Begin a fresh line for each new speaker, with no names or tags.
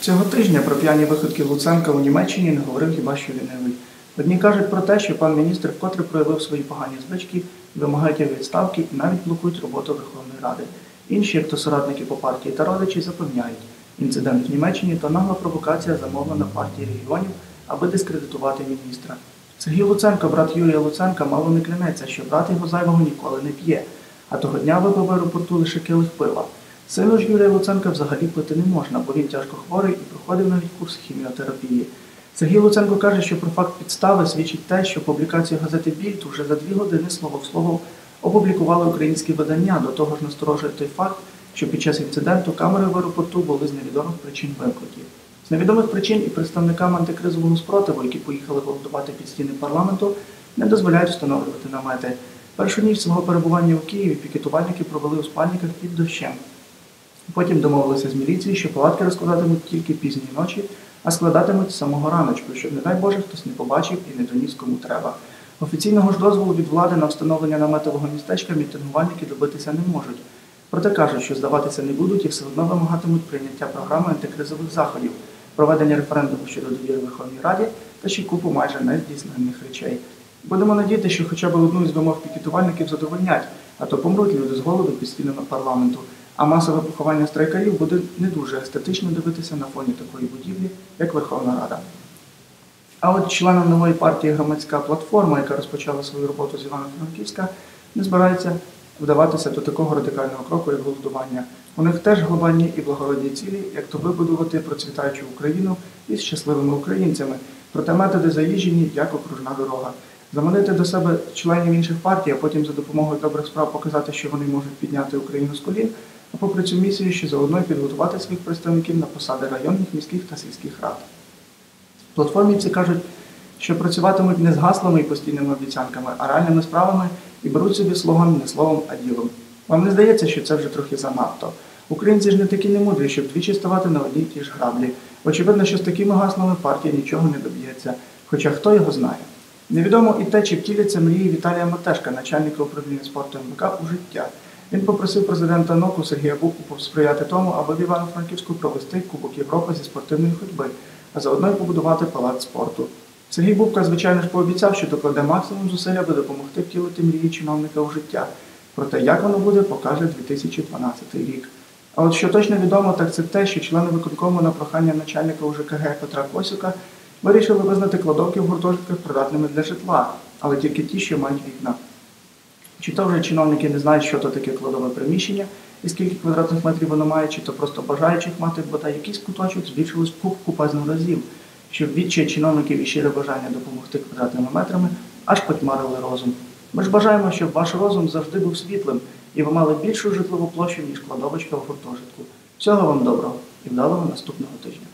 Цього тижня про п'яні виходки Луценка у Німеччині не говорив хіба що лінивий. Одні кажуть про те, що пан міністр вкотре проявив свої погані звички, вимагають відставки і навіть блокують роботу Верховної Ради. Інші, як то соратники по партії та родичі, запевняють, інцидент в Німеччині то нагла провокація, замовлена партії регіонів, аби дискредитувати міністра. Сергій Луценко, брат Юрія Луценка, мало не клянеться, що брат його зайвого ніколи не п'є, а того дня випив аеропорту лише килих пива. Сину ж Юрія Луценка взагалі пити не можна, бо він тяжко хворий і проходив навіть курс хіміотерапії. Сергій Луценко каже, що про факт підстави свідчить те, що публікацію газети Більд уже за дві години слово в слово опублікували українські видання. До того ж насторожує той факт, що під час інциденту камери в аеропорту були з невідомих причин вимкнуті. З невідомих причин і представникам антикризового спротиву, які поїхали голодувати під стіни парламенту, не дозволяють встановлювати намети. Першу ніч свого перебування у Києві пікетувальники провели у спальниках під дощем. Потім домовилися з міліцією, що палатки розкладатимуть тільки пізньої ночі, а складатимуть з самого раночку, щоб, не дай Боже, хтось не побачив і не доніс кому треба. Офіційного ж дозволу від влади на встановлення наметового містечка мітингувальники добитися не можуть. Проте кажуть, що здаватися не будуть і все одно вимагатимуть прийняття програми антикризових заходів, проведення референдуму щодо довіри Верховній Раді та ще купу майже нездійснених речей. Будемо надіяти, що хоча б одну із вимог пікетувальників задовольнять, а то помруть люди з голоду під стінами парламенту. А масове поховання страйкарів буде не дуже естетично дивитися на фоні такої будівлі, як Верховна Рада. А от членам нової партії громадська платформа, яка розпочала свою роботу з Івано-Франківська, не збирається вдаватися до такого радикального кроку, як голодування. У них теж глобальні і благородні цілі, як то вибудувати процвітаючу Україну із щасливими українцями. Проте методи заїжджені, як окружна дорога. Заманити до себе членів інших партій, а потім за допомогою добрих справ показати, що вони можуть підняти Україну з колін, а попри цю місію ще заодно й підготувати своїх представників на посади районних, міських та сільських рад. Платформівці кажуть, що працюватимуть не з гаслами і постійними обіцянками, а реальними справами і беруть собі слоган не словом, а ділом. Вам не здається, що це вже трохи занадто? Українці ж не такі немудрі, щоб двічі ставати на одній ті ж граблі. Очевидно, що з такими гаслами партія нічого не доб'ється, хоча хто його знає. Невідомо і те, чи втіляться мрії Віталія Матешка, начальника управління спорту МВК, у життя. Він попросив президента НОКу Сергія Буку посприяти тому, аби в Івано-Франківську провести Кубок Європи зі спортивної ходьби, а заодно й побудувати палац спорту. Сергій Бубка, звичайно ж, пообіцяв, що докладе максимум зусиль, аби допомогти втілити мрії чиновника у життя. Проте, як воно буде, покаже 2012 рік. А от що точно відомо, так це те, що члени виконкому на прохання начальника УЖКГ Петра Косюка вирішили визнати кладовки в гуртожитках придатними для житла, але тільки ті, що мають вікна. Чи то вже чиновники не знають, що то таке кладове приміщення і скільки квадратних метрів воно має, чи то просто бажаючих мати бодай якийсь куточок збільшилось куп купазно разів, щоб відчай чиновників і щире бажання допомогти квадратними метрами аж потьмарили розум. Ми ж бажаємо, щоб ваш розум завжди був світлим і ви мали більшу житлову площу, ніж кладовочка в гуртожитку. Всього вам доброго і вдалого наступного тижня.